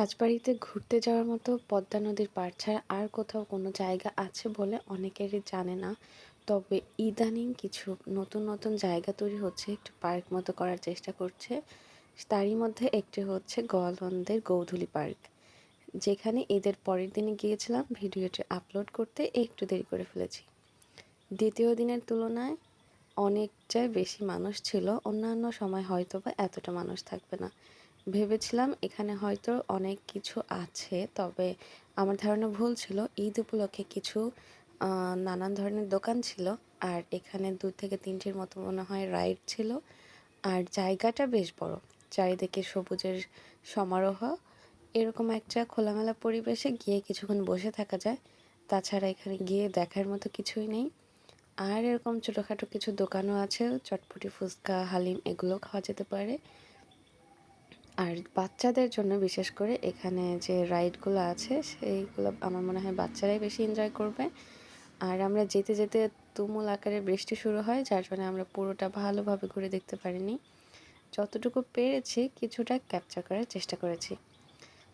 রাজবাড়িতে ঘুরতে যাওয়ার মতো পদ্মা নদীর পাড় ছাড়া আর কোথাও কোনো জায়গা আছে বলে অনেকেরই জানে না। তবে ইদানিং কিছু নতুন নতুন জায়গা তৈরি হচ্ছে, একটু পার্ক মতো করার চেষ্টা করছে। তারই মধ্যে একটি হচ্ছে গোয়ালন্দের গৌধুলি পার্ক। যেখানে ঈদের পরের দিনে গিয়েছিলাম, ভিডিওটি আপলোড করতে একটু দেরি করে ফেলেছি। দ্বিতীয় দিনের তুলনায় অনেকটাই বেশি মানুষ ছিল, অন্যান্য সময় হয়তো বা এতটা মানুষ থাকবে না। ভেবেছিলাম এখানে হয়তো অনেক কিছু আছে, তবে আমার ধারণা ভুল ছিল। ঈদ উপলক্ষে কিছু নানান ধরনের দোকান ছিল, আর এখানে দু থেকে তিনটির মতো মনে হয় রাইড ছিল। আর জায়গাটা বেশ বড়, চারিদিকে সবুজের সমারোহ। এরকম একটা খোলামেলা পরিবেশে গিয়ে কিছুক্ষণ বসে থাকা যায়, তাছাড়া এখানে গিয়ে দেখার মতো কিছুই নেই। আর এরকম ছোটোখাটো কিছু দোকানও আছে, চটপটি, ফুচকা, হালিম এগুলো খাওয়া যেতে পারে। আর বাচ্চাদের জন্য বিশেষ করে এখানে যে রাইডগুলো আছে, সেইগুলো আমার মনে হয় বাচ্চারাই বেশি এনজয় করবে। আর আমরা যেতে যেতে তুমুল আকারে বৃষ্টি শুরু হয়, যার জন্য আমরা পুরোটা ভালোভাবে ঘুরে দেখতে পারিনি। যতটুকু পেরেছি কিছুটা ক্যাপচার করার চেষ্টা করেছি।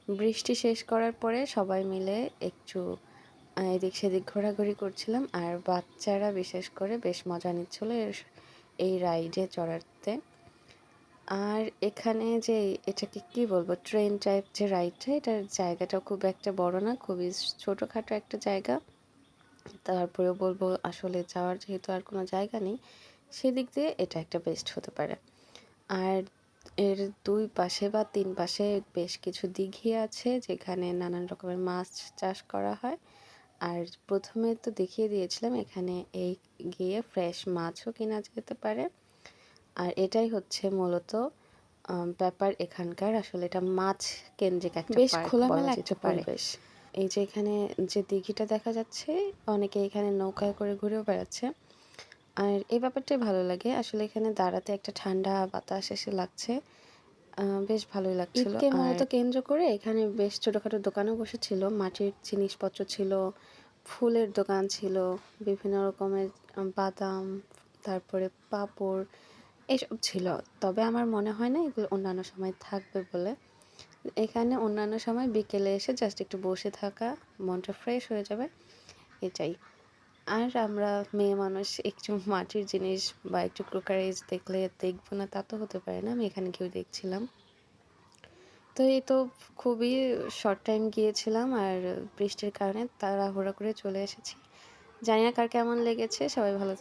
বৃষ্টি শেষ করার পরে সবাই মিলে একটু এদিক সেদিক ঘোরাঘুরি করছিলাম, আর বাচ্চারা বিশেষ করে বেশ মজা নিচ্ছিল এই রাইডে চড়াতে। আর এখানে যে এটাকে কি বলব ট্রেন টাইপ যে রাইডটা এটার জায়গাটা খুব একটা বড় না, খুবই ছোটোখাটো একটা জায়গা। তারপরে বলব আসলে যাওয়ার যেহেতু আর কোনো জায়গা নেই, সেদিক দিয়ে এটা একটা বেস্ট হতে পারে। আর এর দুই পাশে বা তিন পাশে বেশ কিছু দিঘি আছে, যেখানে নানান রকমের মাছ চাষ করা হয়। আর প্রথমে তো দেখিয়ে দিয়েছিলাম, এখানে এই গিয়ে ফ্রেশ মাছও কেনা যেতে পারে। আর এটাই হচ্ছে মূলত ব্যাপার এখানকার। আসলে এটা মাছ কেন্দ্রিক একটা বেশ খোলামেলা একটা পরিবেশ এই যে এখানে যে দিঘিটা দেখা যাচ্ছে অনেকে এখানে নৌকায় করে ঘুরেও বেড়াচ্ছে। আর এই ব্যাপারটাই ভালো লাগে। আসলে এখানে দাঁড়াতে একটা ঠান্ডা বাতাস এসে লাগছে। বেশ ভালোই লাগছিল। ঈদকে মূলত কেন্দ্র করে এখানে বেশ ছোটোখাটো দোকানও বসেছিল। মাটির জিনিসপত্র ছিল ফুলের দোকান ছিল বিভিন্ন রকমের বাদাম তারপরে পাপড় এসব ছিল। তবে আমার মনে হয় না এগুলো অন্যান্য সময় থাকবে বলে। এখানে অন্যান্য সময় বিকেলে এসে জাস্ট একটু বসে থাকা, মনটা ফ্রেশ হয়ে যাবে, এটাই। আর আমরা মেয়ে মানুষ, একটু মাটির জিনিস বা একটু ক্রোকারাইজ দেখলে দেখব না, তা তো হতে পারে না, আমি এখানে কেউ দেখছিলাম। তো এই তো খুবই শর্ট টাইম গিয়েছিলাম আর বৃষ্টির কারণে তাড়াহুড়া করে চলে এসেছি। জানি না কার কেমন লেগেছে, সবাই ভালো